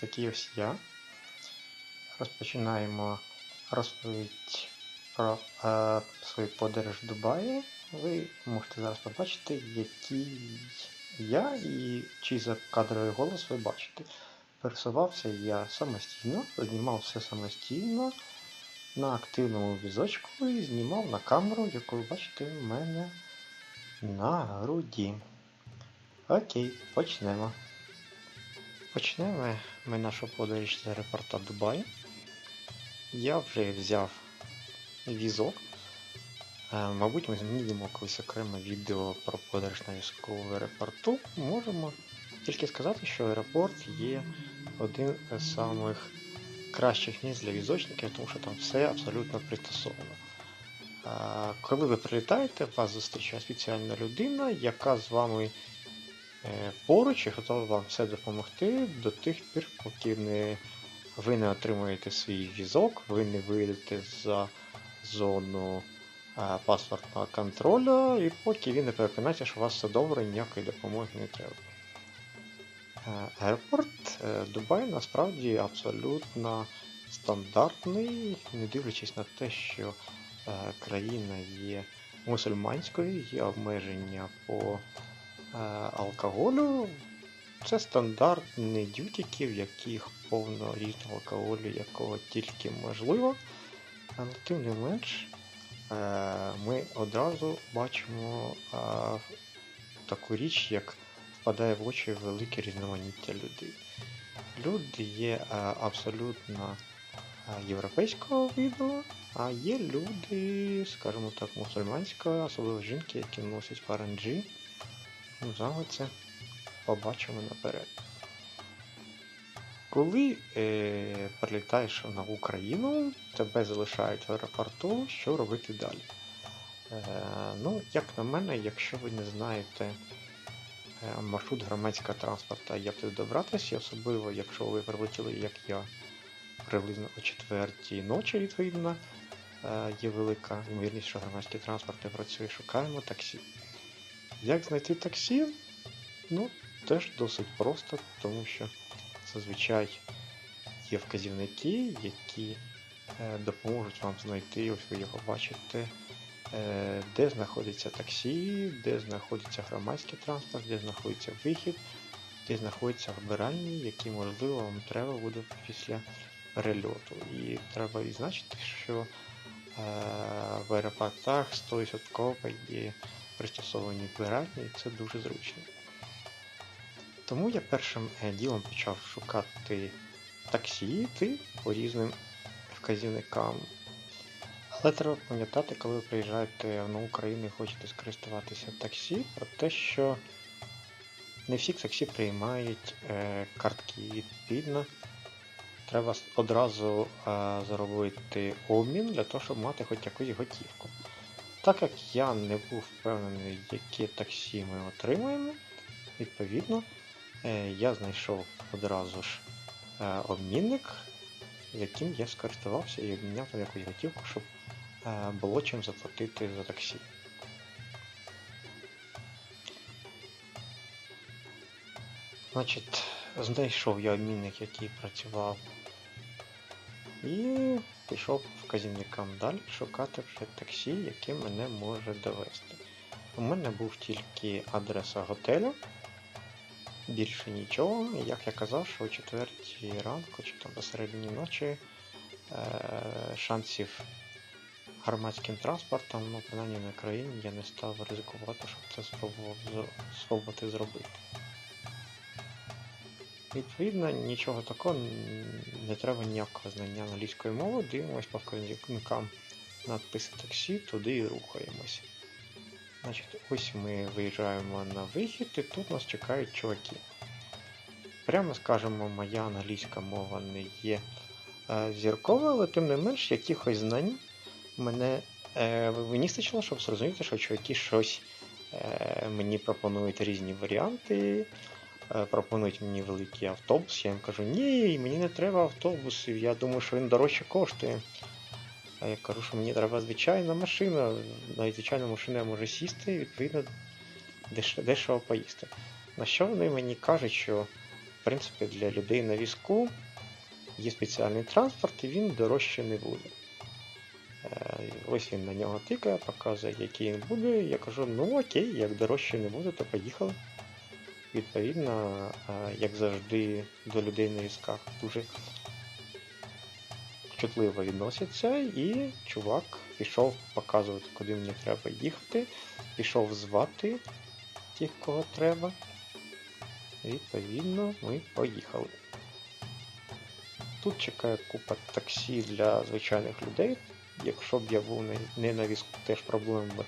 такий ось я. Розпочинаємо розповідь про е, свою подорож в Дубаї. Ви можете зараз побачити, який я і чий закадровий голос ви бачите. Пересувався я самостійно, знімав все самостійно на активному візочку і знімав на камеру, яку ви бачите в мене на груді. Окей, почнемо. Почнемо ми нашу подорож з аеропорта Дубай. Я вже взяв візок. Е, Мабуть, ми знімемо колись окреме відео про подорож на візку в аеропорту. Можемо тільки сказати, що аеропорт є один з самих кращих місць для візочників, тому що там все абсолютно пристосовано. Е, Коли ви прилітаєте, вас зустрічає спеціальна людина, яка з вами поруч і готова вам все допомогти до тих пір, поки не, ви не отримуєте свій візок, ви не вийдете за зону е, паспортного контролю, і поки він не переконається, що у вас все добре, ніякої допомоги не треба. Е, Аеропорт е, Дубай насправді абсолютно стандартний, не дивлячись на те, що е, країна є мусульманською, є обмеження по е, алкоголю. Це стандартні дютіки, в яких повно різного алкоголю, якого тільки можливо. Але тим не менш, е, ми одразу бачимо е, таку річ, як впадає в очі велике різноманіття людей. Люди є е, абсолютно е, європейського виду, а є люди, скажімо так, мусульманського, особливо жінки, які носять паранджі. Ну, зараз побачимо наперед. Коли е, прилітаєш на Україну, тебе залишають в аеропорту, що робити далі? Е, ну, як на мене, якщо ви не знаєте е, маршрут громадського транспорту, як туди добратися, особливо якщо ви прилетіли, як я, приблизно о четвертій ночі, відповідно, е, є велика ймовірність, що громадський транспорт не працює, шукаємо таксі. Як знайти таксі? Ну, теж досить просто, тому що зазвичай є вказівники, які е, допоможуть вам знайти, ось ви його бачите, е, де знаходиться таксі, де знаходиться громадський транспорт, де знаходиться вихід, де знаходяться вбиральні, які, можливо, вам треба буде після перельоту. І треба відзначити, що е, в аеропортах 100% є пристосовані вбиральні, і це дуже зручно. Тому я першим е, ділом почав шукати таксі йти по різним вказівникам. Але треба пам'ятати, коли ви приїжджаєте на Україну і хочете скористуватися таксі, про те, що не всі таксі приймають е, картки відповідно. Треба одразу е, зробити обмін для того, щоб мати хоч якусь готівку. Так як я не був впевнений, яке таксі ми отримаємо, відповідно, Е, я знайшов одразу ж е, обмінник, яким я скористувався і обміняв там якусь готівку, щоб е, було чим заплатити за таксі. Значить, знайшов я обмінник, який працював, і пішов вказівникам далі шукати вже таксі, яке мене може довести. У мене був тільки адреса готелю, більше нічого. Як я казав, що о 4 ранку чи там посередині ночі е, шансів громадським транспортом, ну принаймні на країні, я не став ризикувати, щоб це спробував зробити. Відповідно, нічого такого, не треба ніякого знання англійської мови, дивимось по вказівникам надписи таксі, туди і рухаємось. Значить, ось ми виїжджаємо на вихід, і тут нас чекають чуваки. Прямо скажемо, моя англійська мова не є е, зіркова, але тим не менш якихось знань мене е, виністачило, щоб зрозуміти, що чуваки щось е, мені пропонують різні варіанти, пропонують мені великий автобус. Я їм кажу, ні, мені не треба автобусів, я думаю, що він дорожче коштує. А я кажу, що мені треба звичайна машина. Навіть звичайна машина я можу сісти і відповідно деш- дешево поїсти. На що вони мені кажуть, що в принципі, для людей на візку є спеціальний транспорт, і він дорожче не буде. Е, Ось він на нього тикає, показує, який він буде. Я кажу, ну окей, як дорожче не буде, то поїхали. Відповідно, е, як завжди, до людей на візках дуже чутливо відносяться, і чувак пішов показувати, куди мені треба їхати, пішов звати тих, кого треба. Відповідно, ми поїхали. Тут чекає купа таксі для звичайних людей. Якщо б я був не- на візку, теж проблем би е,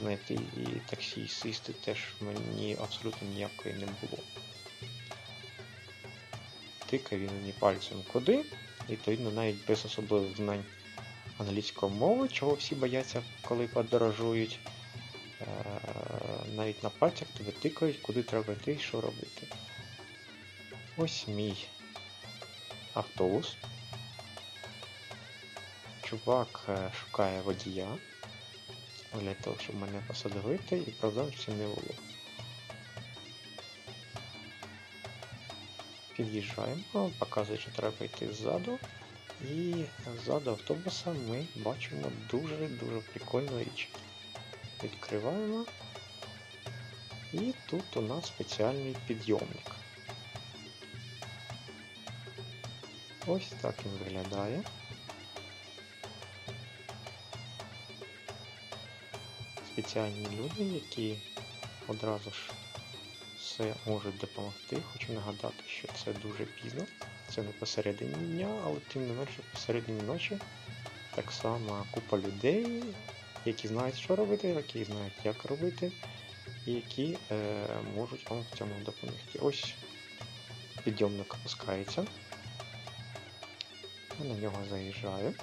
знайти і таксі і сісти теж мені абсолютно ніякої не було. Тикає він мені пальцем куди, і відповідно навіть без особливих знань англійської мови, чого всі бояться, коли подорожують. Е, Навіть на пальцях тебе тикають, куди треба йти і що робити. Ось мій автобус. Чувак е, шукає водія для того, щоб мене посадовити, і з не було. Під'їжджаємо, показує, що треба йти ззаду. І ззаду автобуса ми бачимо дуже-дуже прикольну річ. Відкриваємо. І тут у нас спеціальний підйомник. Ось так він виглядає. Спеціальні люди, які одразу ж все можуть допомогти. Хочу нагадати, що це дуже пізно. Це не посередині дня, але тим не менше посередині ночі так само купа людей, які знають, що робити, які знають, як робити, і які е, можуть вам в цьому допомогти. Ось підйомник опускається. Я на нього заїжджаю.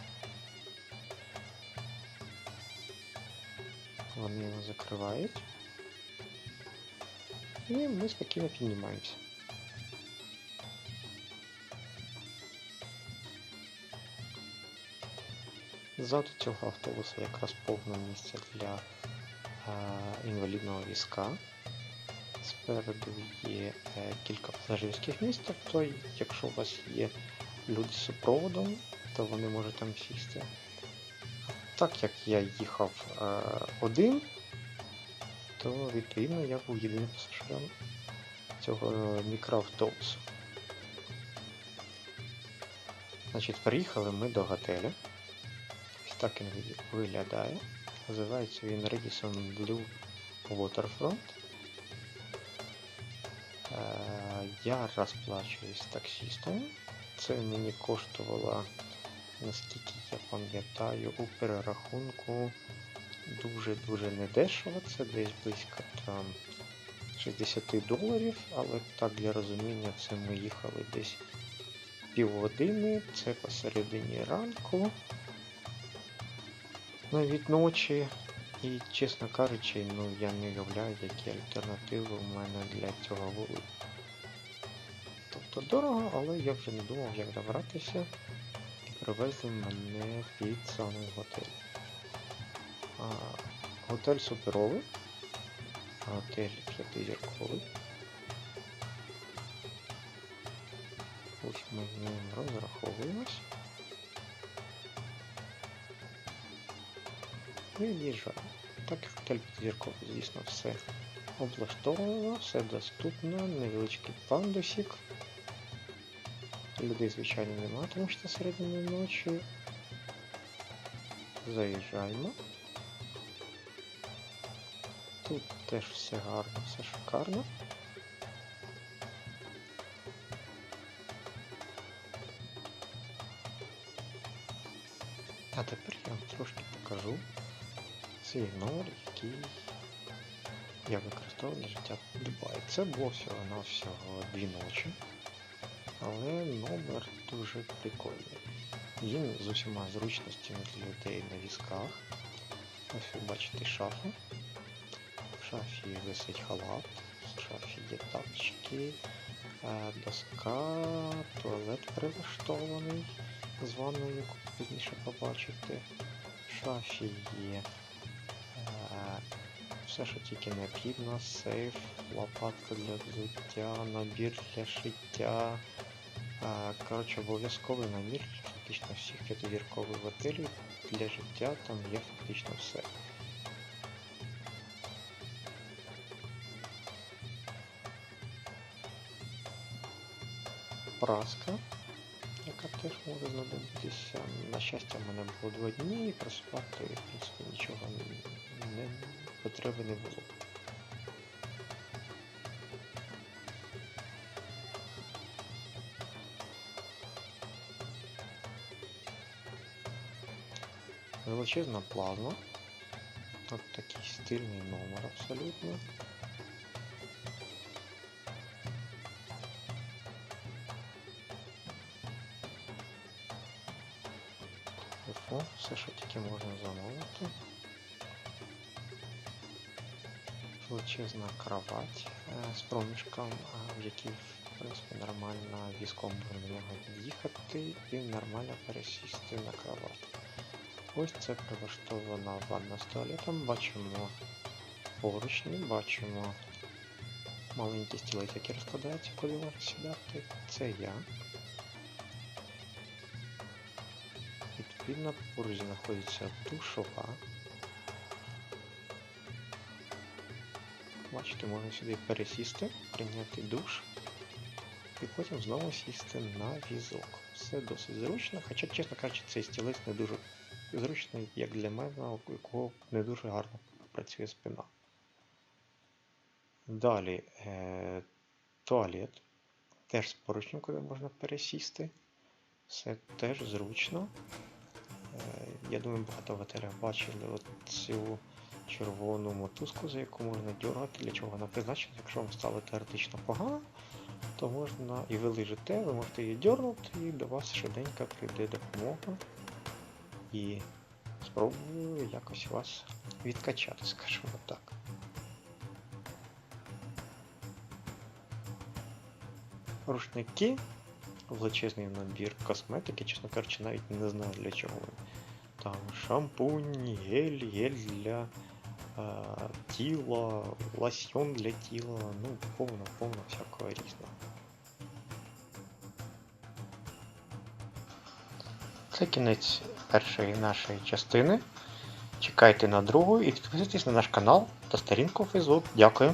Вони його закривають. І ми спокійно піднімаємося. Ззаду цього автобуса якраз повне місце для е, інвалідного візка. Спереду є е, кілька пасажирських місць, тобто, якщо у вас є люди з супроводом, то вони можуть там сісти. Так як я їхав е, один, то відповідно я був єдиним пасажиром цього мікроавтобусу. Значить, приїхали ми до готелю. Ось так він виглядає. Називається він Radisson Blue Waterfront. Е, Я розплачуюсь з таксістом. Це мені коштувало, наскільки я пам'ятаю, у перерахунку дуже-дуже недешево. Це десь близько там 60 доларів, але так для розуміння це ми їхали десь півгодини, це посередині ранку, навіть ночі. І, чесно кажучи, ну я не уявляю, які альтернативи у мене для цього були. Тобто дорого, але я вже не думав, як добратися. І привезли мене під самий готель. А, готель суперовий. Готель п'ятизірковий. Ось ми з ним розраховуємось. І від'їжджаємо. Так як готель п'ятизірковий, звісно, все облаштовано, все доступно, невеличкий пандусик. Людей, звичайно, немає, тому що середина ночі. Заїжджаємо. Тут теж все гарно, все шикарно. А тепер я вам трошки покажу свій номер, який я використовував для життя в Дубаї. Це було всього на всього дві ночі, але номер дуже прикольний. Він з усіма зручностями для людей на візках. Ось ви бачите шафу. В шафі висить халат, в шафі є тапочки, е, доска, туалет прилаштований з ванною, яку пізніше побачите. В шафі є е, все, що тільки необхідно, сейф, лопатка для взуття, набір для шиття. Коротше, обов'язковий набір фактично всіх п'ятизіркових готелів для життя там є фактично все. Праска, яка теж може знадобитися. На щастя, в мене було два дні і проспати, в принципі, нічого не потреби не було. Величезна плазма. От такий стильний номер абсолютно. Телефон, все, що тільки можна замовити. Величезна кровать е, з проміжком, е, в якій, в принципі, нормально візком можна їхати і нормально пересісти на кровать. Ось це прилаштована ванна з туалетом. Бачимо поручні, бачимо маленький стілець, який розкладається, коли можна сідати. Це я. Відповідно, поруч знаходиться душова. Бачите, можна сюди пересісти, прийняти душ і потім знову сісти на візок. Все досить зручно, хоча, чесно кажучи, цей стілець не дуже зручний, як для мене, у якого не дуже гарно працює спина. Далі е, туалет. Теж з поручнем, куди можна пересісти. Все теж зручно. Е, я думаю, багато в готелях бачили цю червону мотузку, за яку можна дергати, для чого вона призначена. Якщо вам стало теоретично погано, то можна і ви лежите, ви можете її дернути, і до вас швиденько прийде допомога. І спробую якось вас відкачати, скажімо так. Рушники, величезний набір косметики, чесно кажучи, навіть не знаю для чого. він. Там шампунь, гель, гель для е, тіла, лосьон для тіла, ну повно, повно всякого різного. Це кінець першої нашої частини. Чекайте на другу і підписуйтесь на наш канал та сторінку у Facebook. Дякую.